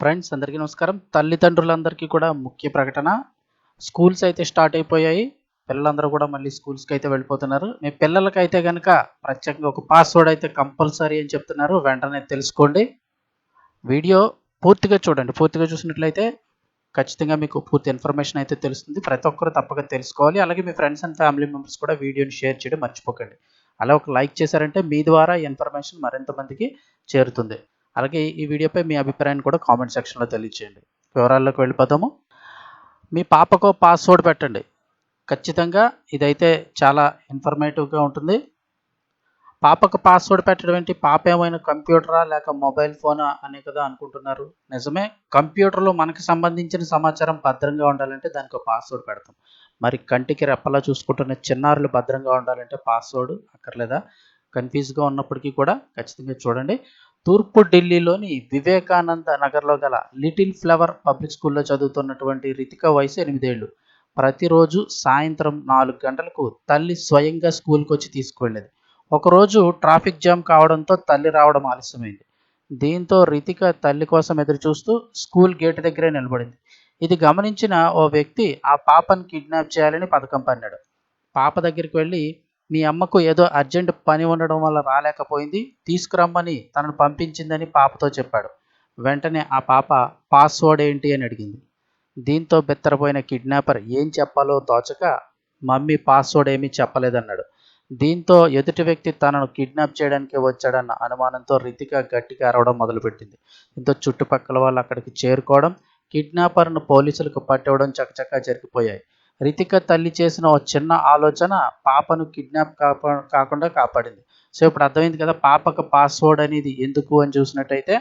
Friends అందరికీ నమస్కారం. తల్లిదండ్రులందరికీ కూడా ముఖ్య ప్రకటన. స్కూల్స్ అయితే స్టార్ట్ అయిపోయాయి. పిల్లలందరూ కూడా మళ్ళీ స్కూల్స్కి అయితే వెళ్ళిపోతున్నారు. మీ పిల్లలకైతే కనుక ప్రత్యేకంగా ఒక పాస్వర్డ్ అయితే కంపల్సరీ అని చెప్తున్నారు. వెంటనే తెలుసుకోండి. వీడియో పూర్తిగా చూడండి. పూర్తిగా చూసినట్లయితే ఖచ్చితంగా మీకు పూర్తి ఇన్ఫర్మేషన్ అయితే తెలుస్తుంది. ప్రతి ఒక్కరు తప్పక తెలుసుకోవాలి. అలాగే మీ ఫ్రెండ్స్ అండ్ ఫ్యామిలీ మెంబర్స్ కూడా వీడియోని షేర్ చేయడం మర్చిపోకండి. అలా ఒక లైక్ చేశారంటే మీ ద్వారా ఇన్ఫర్మేషన్ మరింత మందికి చేరుతుంది. అలాగే ఈ వీడియోపై మీ అభిప్రాయాన్ని కూడా కామెంట్ సెక్షన్లో తెలియచేయండి. వివరాల్లోకి వెళ్ళిపోతాము మీ పాపకు పాస్వర్డ్ పెట్టండి. ఖచ్చితంగా ఇదైతే చాలా ఇన్ఫర్మేటివ్గా ఉంటుంది. పాపకు పాస్వర్డ్ పెట్టడం ఏంటి? పాప ఏమైనా కంప్యూటరా లేక మొబైల్ ఫోనా అనే కదా అనుకుంటున్నారు. నిజమే. కంప్యూటర్లో మనకి సంబంధించిన సమాచారం భద్రంగా ఉండాలంటే దానికి ఒక పాస్వర్డ్ పెడతాం. మరి కంటికి రెప్పలా చూసుకుంటున్న చిన్నారులు భద్రంగా ఉండాలంటే పాస్వర్డ్ అక్కర్లేదా? కన్ఫ్యూజ్గా ఉన్నప్పటికీ కూడా ఖచ్చితంగా చూడండి. తూర్పు ఢిల్లీలోని వివేకానంద నగర్లో గల లిటిల్ ఫ్లవర్ పబ్లిక్ స్కూల్లో చదువుతున్నటువంటి రితిక వయసు ఎనిమిదేళ్ళు. ప్రతిరోజు సాయంత్రం నాలుగు గంటలకు తల్లి స్వయంగా స్కూల్కి వచ్చి తీసుకువెళ్ళేది. ఒకరోజు ట్రాఫిక్ జామ్ కావడంతో తల్లి రావడం ఆలస్యమైంది. దీంతో రితిక తల్లి కోసం ఎదురు చూస్తూ స్కూల్ గేట్ దగ్గరే నిలబడింది. ఇది గమనించిన ఓ వ్యక్తి ఆ పాపను కిడ్నాప్ చేయాలని పథకం పన్నాడు. పాప దగ్గరికి వెళ్ళి మీ అమ్మకు ఏదో అర్జెంట్ పని ఉండడం వల్ల రాలేకపోయింది తీసుకురమ్మని తనను పంపించిందని పాపతో చెప్పాడు. వెంటనే ఆ పాప పాస్వర్డ్ ఏంటి అని అడిగింది. దీంతో బెత్తరపోయిన కిడ్నాపర్ ఏం చెప్పాలో తోచక మమ్మీ పాస్వర్డ్ ఏమీ చెప్పలేదన్నాడు. దీంతో ఎదుటి వ్యక్తి తనను కిడ్నాప్ చేయడానికి వచ్చాడన్న అనుమానంతో రితిక గట్టిగా అరవడం మొదలుపెట్టింది. దీంతో చుట్టుపక్కల వాళ్ళు అక్కడికి చేరుకోవడం కిడ్నాపర్ను పోలీసులకు పట్టవడం చకచకా జరిగిపోయాయి. రితిక తల్లి చేసిన ఓ చిన్న ఆలోచన పాపను కిడ్నాప్ కాప కాకుండా కాపాడింది. సో ఇప్పుడు అర్థమైంది కదా పాపకు పాస్వర్డ్ అనేది ఎందుకు అని చూసినట్టయితే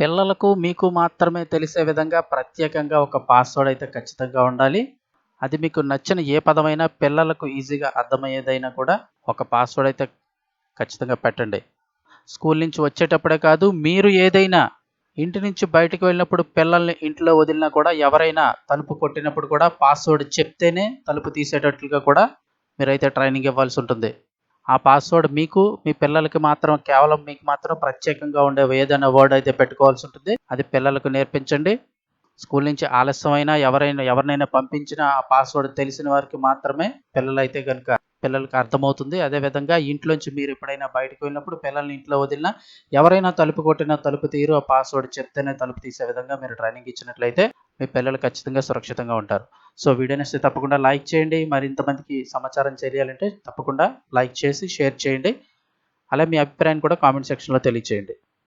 పిల్లలకు మీకు మాత్రమే తెలిసే విధంగా ప్రత్యేకంగా ఒక పాస్వర్డ్ అయితే ఖచ్చితంగా ఉండాలి. అది మీకు నచ్చిన ఏ పదమైనా పిల్లలకు ఈజీగా అర్థమయ్యేదైనా కూడా ఒక పాస్వర్డ్ అయితే ఖచ్చితంగా పెట్టండి. స్కూల్ నుంచి వచ్చేటప్పుడే కాదు మీరు ఏదైనా ఇంటి నుంచి బయటకు వెళ్ళినప్పుడు పిల్లల్ని ఇంట్లో వదిలినా కూడా ఎవరైనా తలుపు కొట్టినప్పుడు కూడా పాస్వర్డ్ చెప్తేనే తలుపు తీసేటట్లుగా కూడా మీరైతే ట్రైనింగ్ ఇవ్వాల్సి ఉంటుంది. ఆ పాస్వర్డ్ మీకు మీ పిల్లలకి మాత్రం కేవలం మీకు మాత్రం ప్రత్యేకంగా ఉండే ఏదైనా వర్డ్ అయితే పెట్టుకోవాల్సి ఉంటుంది. అది పిల్లలకు నేర్పించండి. స్కూల్ నుంచి ఆలస్యమైనా ఎవరైనా ఎవరినైనా పంపించినా ఆ పాస్వర్డ్ తెలిసిన వారికి మాత్రమే పిల్లలైతే కనుక పిల్లలకి అర్థమవుతుంది. అదేవిధంగా ఇంట్లోంచి మీరు ఎప్పుడైనా బయటకు వెళ్ళినప్పుడు పిల్లల్ని ఇంట్లో వదిలినా ఎవరైనా తలుపు కొట్టినా తలుపు తీరు ఆ పాస్వర్డ్ చెప్తేనే తలుపు తీసే విధంగా మీరు ట్రైనింగ్ ఇచ్చినట్లయితే మీ పిల్లలు ఖచ్చితంగా సురక్షితంగా ఉంటారు. సో వీడియోని వస్తే తప్పకుండా లైక్ చేయండి. మరి ఇంతమందికి సమాచారం చేయాలంటే తప్పకుండా లైక్ చేసి షేర్ చేయండి. అలా మీ అభిప్రాయాన్ని కూడా కామెంట్ సెక్షన్లో తెలియచేయండి.